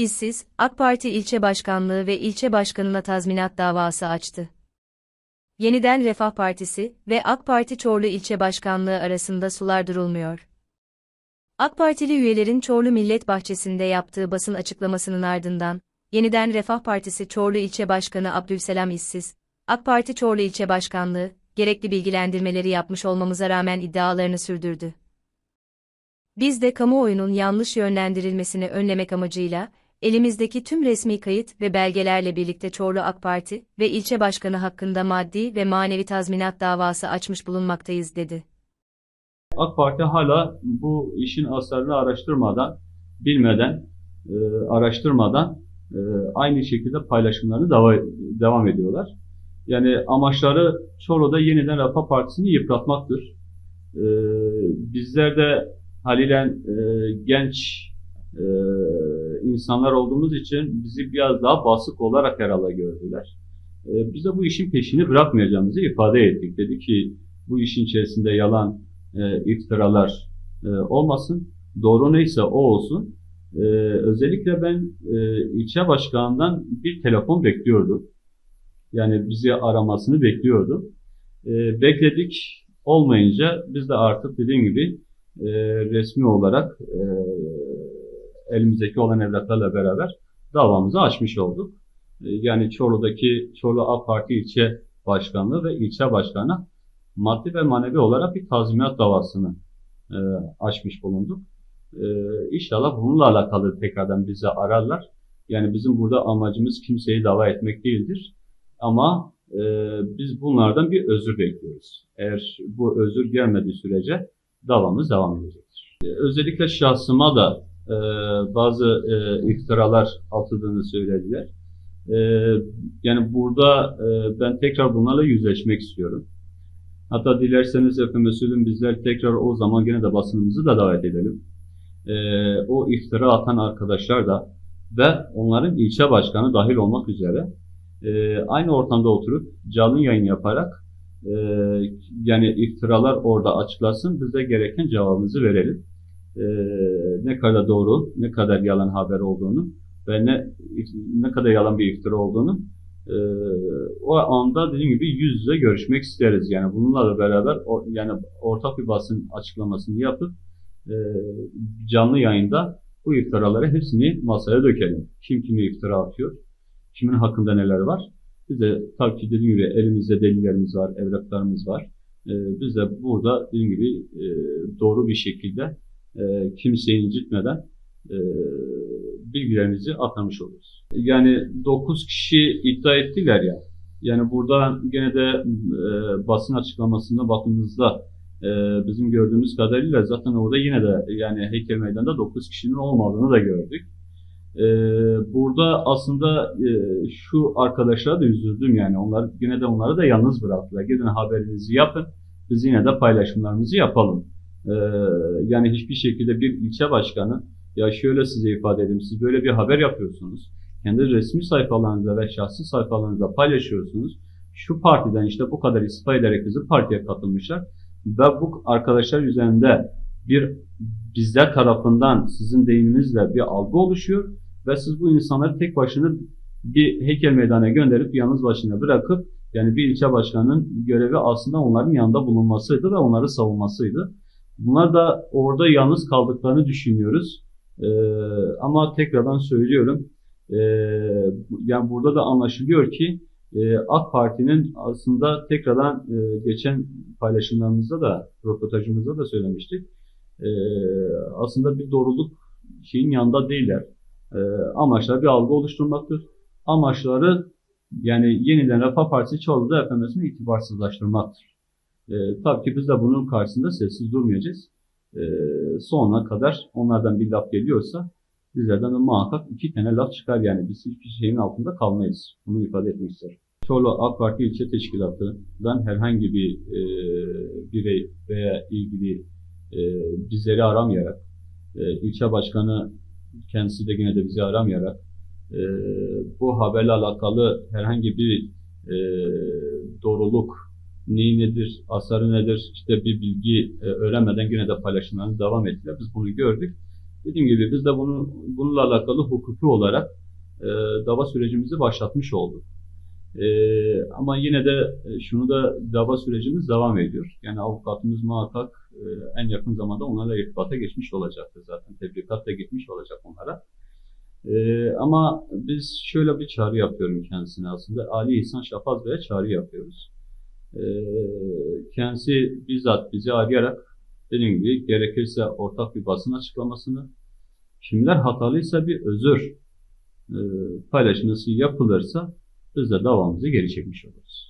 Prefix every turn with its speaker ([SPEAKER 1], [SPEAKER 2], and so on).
[SPEAKER 1] İzsiz, AK Parti ilçe başkanlığı ve ilçe başkanına tazminat davası açtı. Yeniden Refah Partisi ve AK Parti Çorlu ilçe başkanlığı arasında sular durulmuyor. AK Partili üyelerin Çorlu Millet Bahçesi'nde yaptığı basın açıklamasının ardından, Yeniden Refah Partisi Çorlu ilçe başkanı Abdülselam İzsiz, AK Parti Çorlu ilçe başkanlığı, gerekli bilgilendirmeleri yapmış olmamıza rağmen iddialarını sürdürdü. Biz de kamuoyunun yanlış yönlendirilmesini önlemek amacıyla, elimizdeki tüm resmi kayıt ve belgelerle birlikte Çorlu AK Parti ve ilçe başkanı hakkında maddi ve manevi tazminat davası açmış bulunmaktayız dedi.
[SPEAKER 2] AK Parti hala bu işin aslarını araştırmadan, bilmeden, e, araştırmadan e, aynı şekilde paylaşımlarını deva- devam ediyorlar. Yani amaçları Çorlu'da yeniden Refah Partisi'ni yıpratmaktır. E, bizler de halilen e, genç e, insanlar olduğumuz için bizi biraz daha basık olarak herhalde gördüler. E, biz de bu işin peşini bırakmayacağımızı ifade ettik. Dedi ki bu işin içerisinde yalan, e, iftiralar e, olmasın. Doğru neyse o olsun. E, özellikle ben e, ilçe başkanından bir telefon bekliyordum. Yani bizi aramasını bekliyordum. E, bekledik. Olmayınca biz de artık dediğim gibi e, resmi olarak e, elimizdeki olan evraklarla beraber davamızı açmış olduk. E, yani Çorlu'daki Çorlu AK Parti ilçe başkanlığı ve ilçe başkanı maddi ve manevi olarak bir tazminat davasını e, açmış bulunduk. E, inşallah bununla alakalı tekrardan bizi ararlar. Yani bizim burada amacımız kimseyi dava etmek değildir. Ama e, biz bunlardan bir özür bekliyoruz. Eğer bu özür gelmediği sürece davamız devam edecektir. E, özellikle şahsıma da e, bazı e, iftiralar atıldığını söylediler. E, yani burada e, ben tekrar bunlarla yüzleşmek istiyorum. Hatta dilerseniz efendim bizler tekrar o zaman gene de basınımızı da davet edelim. Ee, o iftira atan arkadaşlar da ve onların ilçe başkanı dahil olmak üzere e, aynı ortamda oturup canlı yayın yaparak e, yani iftiralar orada açıklasın biz de gereken cevabımızı verelim. E, ne kadar doğru, ne kadar yalan haber olduğunu ve ne ne kadar yalan bir iftira olduğunu ee, o anda dediğim gibi yüz yüze görüşmek isteriz. Yani bununla da beraber o, yani ortak bir basın açıklamasını yapıp e, canlı yayında bu iftiraları hepsini masaya dökelim. Kim kimi iftira atıyor, kimin hakkında neler var. Biz de tabii ki dediğim gibi elimizde delillerimiz var, evraklarımız var. E, biz de burada dediğim gibi e, doğru bir şekilde e, kimseyi incitmeden e, bilgilerimizi aktarmış oluruz. Yani 9 kişi iddia ettiler ya. Yani burada gene de e, basın açıklamasında baktığımızda e, bizim gördüğümüz kadarıyla zaten orada yine de yani heykel meydanda 9 kişinin olmadığını da gördük. E, burada aslında e, şu arkadaşlara da üzüldüm yani onlar yine de onları da yalnız bıraktılar. Gidin haberinizi yapın. Biz yine de paylaşımlarımızı yapalım. E, yani hiçbir şekilde bir ilçe başkanı ya şöyle size ifade edeyim. Siz böyle bir haber yapıyorsunuz. Kendi resmi sayfalarınızda ve şahsi sayfalarınızda paylaşıyorsunuz. Şu partiden işte bu kadar istifa ederek bizi partiye katılmışlar. Ve bu arkadaşlar üzerinde bir bizler tarafından sizin deyiminizle bir algı oluşuyor. Ve siz bu insanları tek başına bir heykel meydana gönderip yalnız başına bırakıp yani bir ilçe başkanının görevi aslında onların yanında bulunmasıydı ve onları savunmasıydı. Bunlar da orada yalnız kaldıklarını düşünüyoruz. Ee, ama tekrardan söylüyorum, e, yani burada da anlaşılıyor ki e, AK Parti'nin aslında tekrardan e, geçen paylaşımlarımızda da, röportajımızda da söylemiştik. E, aslında bir doğruluk şeyin yanında değiller. E, amaçları bir algı oluşturmaktır. Amaçları yani yeniden Refah Partisi Çorlu'da efendisini itibarsızlaştırmaktır. E, tabii ki biz de bunun karşısında sessiz durmayacağız e, sonuna kadar onlardan bir laf geliyorsa bizlerden de muhakkak iki tane laf çıkar yani biz hiçbir şeyin altında kalmayız. Bunu ifade etmek isterim. Çorlu AK Parti İlçe Teşkilatı'dan herhangi bir e, birey veya ilgili e, bizleri aramayarak, e, ilçe başkanı kendisi de yine de bizi aramayarak e, bu haberle alakalı herhangi bir e, doğruluk neyi nedir, asarı nedir, işte bir bilgi e, öğrenmeden yine de paylaşımlarını devam ettiler. Biz bunu gördük. Dediğim gibi biz de bunu bununla alakalı hukuki olarak e, dava sürecimizi başlatmış olduk. E, ama yine de e, şunu da dava sürecimiz devam ediyor. Yani avukatımız muhakkak e, en yakın zamanda onlarla irtibata geçmiş olacaktır zaten. Tebligat da gitmiş olacak onlara. E, ama biz şöyle bir çağrı yapıyorum kendisine aslında. Ali İhsan Şafaz Bey'e çağrı yapıyoruz. E, kendisi bizzat bizi arayarak dediğim gibi gerekirse ortak bir basın açıklamasını, kimler hatalıysa bir özür e, paylaşması yapılırsa biz de davamızı geri çekmiş oluruz.